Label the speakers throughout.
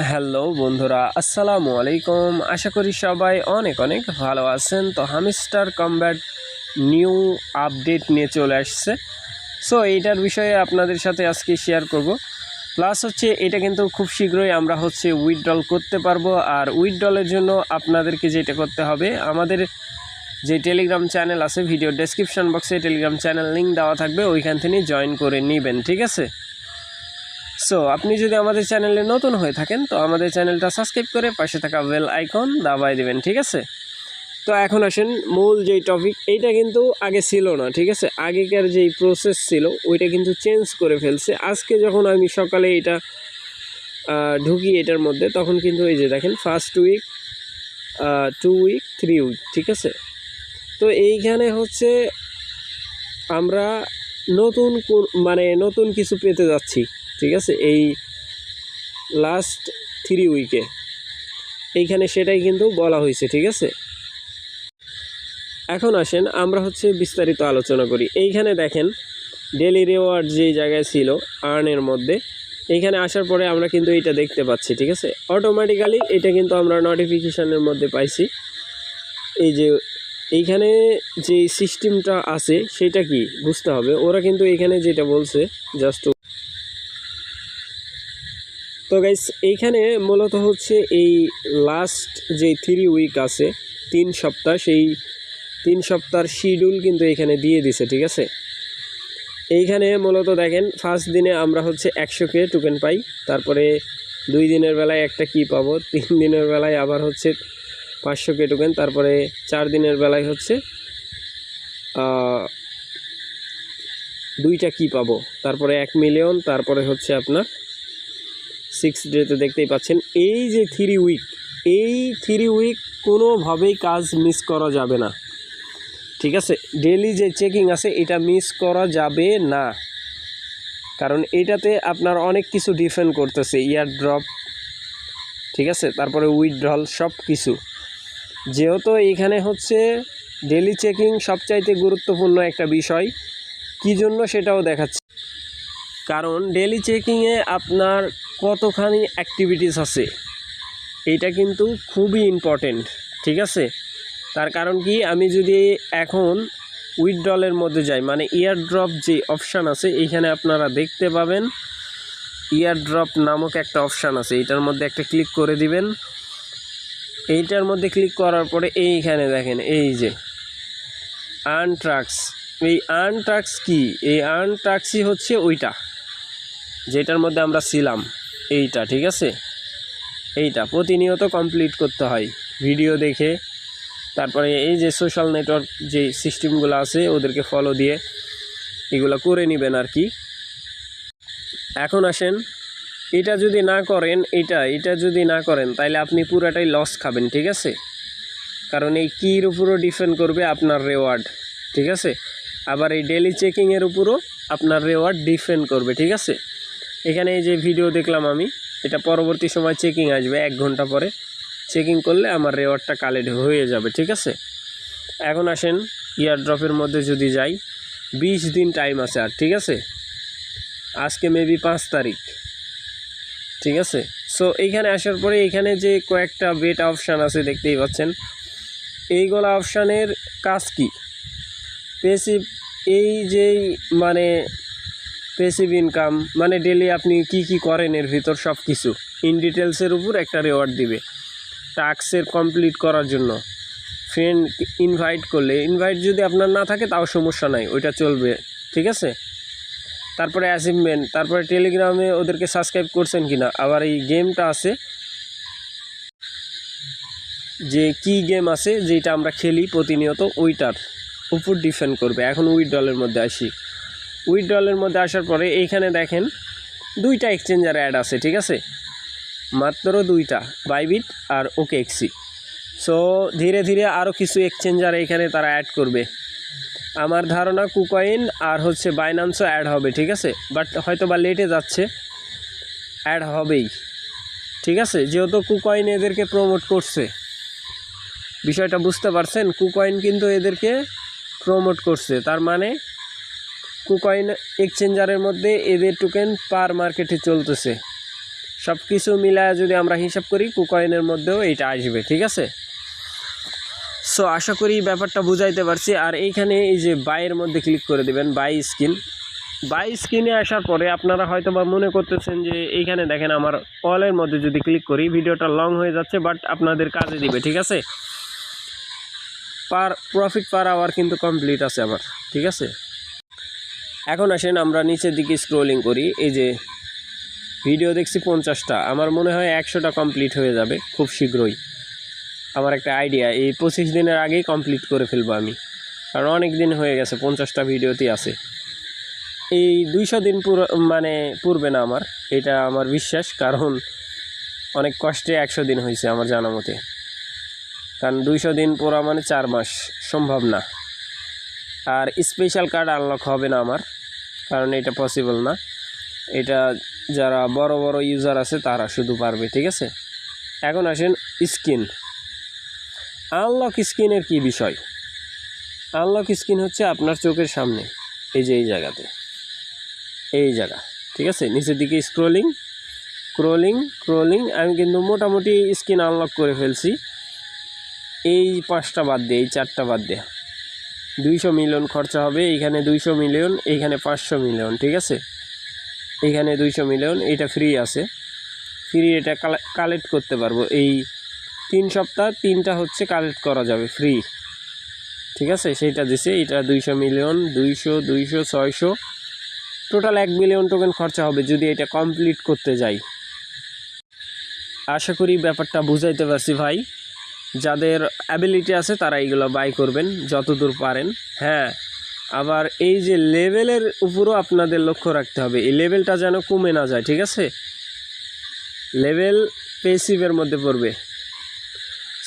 Speaker 1: Hello বন্ধুরা, আসসালামু আলাইকুম। আশা করি সবাই অনেক অনেক ভালো আছেন। তো হামিস্টার কমব্যাট নিউ আপডেট নিয়ে চলে আসছে। সো এইটার বিষয়ে আপনাদের সাথে আজকে শেয়ার করব। প্লাস হচ্ছে এটা কিন্তু খুব শীঘ্রই আমরা হচ্ছে উইথড্রল করতে পারব। আর উইথড্রলের জন্য আপনাদেরকে যেটা করতে হবে, আমাদের যে টেলিগ্রাম চ্যানেল আছে ভিডিও ডেসক্রিপশন বক্সে টেলিগ্রাম চ্যানেল লিঙ্ক দেওয়া থাকবে, ওইখান থেকে জয়েন করে নেবেন, ঠিক আছে? সো আপনি যদি আমাদের চ্যানেলে নতুন হয়ে থাকেন, তো আমাদের চ্যানেলটা সাবস্ক্রাইব করে পাশে থাকা বেল আইকন দাবাই দেবেন, ঠিক আছে? তো এখন আসেন, মূল যেই টপিক এইটা কিন্তু আগে ছিল না, ঠিক আছে? আগেকার যেই প্রসেস ছিল, ওইটা কিন্তু চেঞ্জ করে ফেলছে। আজকে যখন আমি সকালে এটা ঢুকি এটার মধ্যে, তখন কিন্তু এই যে দেখেন first week two week three week ঠিক আছে? তো এইখানে হচ্ছে আমরা নতুন মানে নতুন কিছু পেতে যাচ্ছি। ঠিক আছে? এই লাস্ট থ্রি উইকে এইখানে সেটাই কিন্তু বলা হয়েছে, ঠিক আছে? এখন আসেন, আমরা হচ্ছে বিস্তারিত আলোচনা করি। এইখানে দেখেন ডেলি রেওয়ার্ড যেই জায়গায় ছিল আর্নের মধ্যে, এইখানে আসার পরে আমরা কিন্তু এটা দেখতে পাচ্ছি, ঠিক আছে? অটোমেটিক্যালি এটা কিন্তু আমরা নোটিফিকেশানের মধ্যে পাইছি। এই যে, এইখানে যে সিস্টেমটা আছে, সেটা কি? বুঝতে হবে। ওরা কিন্তু এখানে যেটা বলছে জাস্ট তো গাইস এইখানে মূলত হচ্ছে এই লাস্ট যে থ্রি উইক আছে, তিন সপ্তাহ, সেই তিন সপ্তাহের শিডিউল কিন্তু এখানে দিয়ে দিছে, ঠিক আছে? এইখানে মূলত দেখেন ফার্স্ট দিনে আমরা হচ্ছে একশো কে টোকেন পাই, তারপরে দুই দিনের বেলায় একটা কি পাবো, তিন দিনের বেলায় আবার হচ্ছে পাঁচশো কে টোকেন তারপরে চার দিনের বেলায় হচ্ছে দুইটা কি পাবো, তারপরে এক মিলিয়ন তারপরে হচ্ছে আপনার সিক্স ডেতে দেখতেই পাচ্ছেন। এই যে থ্রি উইক এই থ্রি উইক কোনোভাবেই কাজ মিস করা যাবে না। ঠিক আছে? ডেলি যে চেকিং আছে, এটা মিস করা যাবে না। কারণ এটাতে আপনার অনেক কিছু ডিফেন্ড করতেছে ইয়ার ড্রপ ঠিক আছে? তারপরে উইথড্রল সব কিছু যেহেতু এখানে হচ্ছে ডেলি চেকিং সবচাইতে গুরুত্বপূর্ণ একটা বিষয়, কী জন্য সেটাও দেখাচ্ছে। কারণ ডেলি চেকিংয়ে আপনার কতখানি অ্যাক্টিভিটিস আছে, এইটা কিন্তু খুবই ইম্পর্টেন্ট ঠিক আছে? তার কারণ কি, আমি যদি এখন উইথড্রলের মধ্যে যাই মানে ইয়ার ড্রপ যে অপশান আছে, এইখানে আপনারা দেখতে পাবেন ইয়ার ড্রপ নামক একটা অপশান আছে, এইটার মধ্যে একটা ক্লিক করে দিবেন। এইটার মধ্যে ক্লিক করার পরে এইখানে দেখেন, এই যে আর্ন ট্রাক্স এই আর্ন ট্রাক্স কি? এই আর্ন ট্রাক্সই হচ্ছে ওইটা, যেটার মধ্যে আমরা ছিলাম। এইটা, ঠিক আছে? এইটা প্রতিনিয়ত কমপ্লিট করতে হয়। ভিডিও দেখে, তারপরে এই যে সোশ্যাল নেটওয়ার্ক যে সিস্টেমগুলো আছে, ওদেরকে ফলো দিয়ে এগুলো করে নেবেন আর কি। এখন আসেন, এটা যদি না করেন, এটা এটা যদি না করেন তাহলে আপনি পুরাটাই লস খাবেন, ঠিক আছে? কারণ এই কির উপরও ডিপেন্ড করবে আপনার রেওয়ার্ড ঠিক আছে? আবার এই ডেলি চেকিংয়ের উপরও আপনার রেওয়ার্ড ডিপেন্ড করবে, ঠিক আছে? এখানে এই যে ভিডিও দেখলাম আমি, এটা পরবর্তী সময় চেকিং আসবে, এক ঘণ্টা পরে। চেকিং করলে আমার রেওয়ার্ডটা কালেক্ট হয়ে যাবে, ঠিক আছে? এখন আসেন ইয়ার ড্রপের মধ্যে যদি যাই, বিশ দিন টাইম আছে আর, ঠিক আছে? আজকে মেবি পাঁচ তারিখ, ঠিক আছে? সো এইখানে আসার পরে এখানে যে কয়েকটা বেট অপশান আছে, দেখতেই পাচ্ছেন। এইগুলো অপশানের কাজ কি? পেসিভ এই যেই মানে পেসিভ ইনকাম মানে ডেলি আপনি কি কি করেন এর ভিতর সব কিছু ইন ডিটেলসের উপর একটা রেওয়ার্ড দিবে। টাস্কের কমপ্লিট করার জন্য। ফ্রেন্ড ইনভাইট করলে ইনভাইট যদি আপনার না থাকে তাও সমস্যা নাই, ওইটা চলবে, ঠিক আছে? তারপরে অ্যাচিভমেন্ট তারপরে টেলিগ্রামে ওদেরকে সাবস্ক্রাইব করছেন কি না আবার এই গেমটা আছে। যে কি গেম আছে, যেটা আমরা খেলি প্রতিনিয়ত, ওইটার উপর ডিপেন্ড করবে। এখন উইথড্রলের মধ্যে আসি। উইথড্রলের মধ্যে আসার পরে এইখানে দেখেন দুইটা এক্সচেঞ্জার অ্যাড আছে, ঠিক আছে? মাত্র দুইটা বাইবিট আর ওকে এক্সি সো ধীরে ধীরে আরও কিছু এক্সচেঞ্জার এখানে তারা অ্যাড করবে। আমার ধারণা কুকয়েন আর হচ্ছে বাইনান্সও অ্যাড হবে, ঠিক আছে? বাট হয়তো বা লেটে যাচ্ছে অ্যাড হবেই, ঠিক আছে? যেহেতু কুকয়েন এদেরকে প্রমোট করছে। বিষয়টা বুঝতে পারছেন? কুকয়েন কিন্তু এদেরকে প্রমোট করছে, তার মানে কুকয়েন এক্সচেঞ্জারের মধ্যে এদের টোকেন পার মার্কেটে চলতেছে। সব কিছু মিলায় যদি আমরা হিসাব করি, কুকয়েনের মধ্যেও এটা আসবে, ঠিক আছে? সো আশা করি ব্যাপারটা বুঝাইতে পারছি। আর এইখানে এই যে বাইয়ের মধ্যে ক্লিক করে দিবেন বাই স্ক্রিন বাই স্ক্রিনে আসার পরে আপনারা হয়তো বা মনে করতেছেন যে, এইখানে দেখেন আমার অলের মধ্যে যদি ক্লিক করি, ভিডিওটা লং হয়ে যাচ্ছে বাট আপনাদের কাজে দিবে, ঠিক আছে? পার প্রফিট পার আওয়ার কিন্তু কমপ্লিট আছে আমার, ঠিক আছে? এখন আসেন আমরা নিচের দিকে স্ক্রোলিং করি, এই যে ভিডিও দেখছি পঞ্চাশটা, আমার মনে হয় একশোটা কমপ্লিট হয়ে যাবে, খুব শীঘ্রই। আমার একটা আইডিয়া এই পঁচিশ দিনের আগেই কমপ্লিট করে ফেলব আমি। কারণ অনেক দিন হয়ে গেছে, পঞ্চাশটা ভিডিওতেই আছে। এই দুইশো দিন পুর মানে পূর্বে না আমার, এটা আমার বিশ্বাস, কারণ অনেক কষ্টে একশো দিন হয়েছে আমার জানা মতে। কারণ দুইশো দিন পুরা মানে চার মাস, সম্ভব না। আর স্পেশাল কার্ড আনলক হবে না আমার। কারণ এটা পসিবল না। এটা যারা বড় বড় ইউজার আছে, তারা শুধু পারবে, ঠিক আছে? এখন আসেন স্কিন আনলক স্কিনের কি বিষয়? আনলক স্কিন হচ্ছে আপনার চোখের সামনে। এই যে এই জায়গাতে। এই জায়গা, ঠিক আছে? নিচের দিকে স্ক্রোলিং ক্রোলিং ক্রোলিং আমি কিন্তু মোটামুটি স্কিন আনলক করে ফেলছি। এই পাঁচটা বাদ দিয়ে, এই চারটা বাদ দিয়ে। দুইশো মিলিয়ন খরচা হবে, এইখানে দুইশো মিলিয়ন, এইখানে পাঁচশো মিলিয়ন, ঠিক আছে? এইখানে দুইশো মিলিয়ন এটা ফ্রি আছে। ফ্রি এটা কালেক্ট করতে পারব। এই তিন সপ্তাহ, তিনটা হচ্ছে কালেক্ট করা যাবে ফ্রি ঠিক আছে? সেইটা দিছে এটা দুইশো মিলিয়ন, দুইশো দুইশো, ছয়শো। টোটাল এক মিলিয়ন টোকেন খরচা হবে যদি এটা কমপ্লিট করতে যাই। আশা করি ব্যাপারটা বুঝাইতে পারছি ভাই। যাদের অ্যাবিলিটি আছে তারা এইগুলো বাই করবেন, যতদূর পারেন। হ্যাঁ আবার এই যে লেভেলের উপরও আপনাদের লক্ষ্য রাখতে হবে। এই লেভেলটা যেন কমে না যায়, ঠিক আছে? লেভেল পেসিভের মধ্যে পড়বে।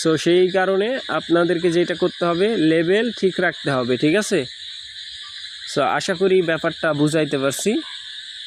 Speaker 1: সো সেই কারণে আপনাদেরকে যেটা করতে হবে লেভেল ঠিক রাখতে হবে, ঠিক আছে? সো আশা করি ব্যাপারটা বুঝাইতে পারছি।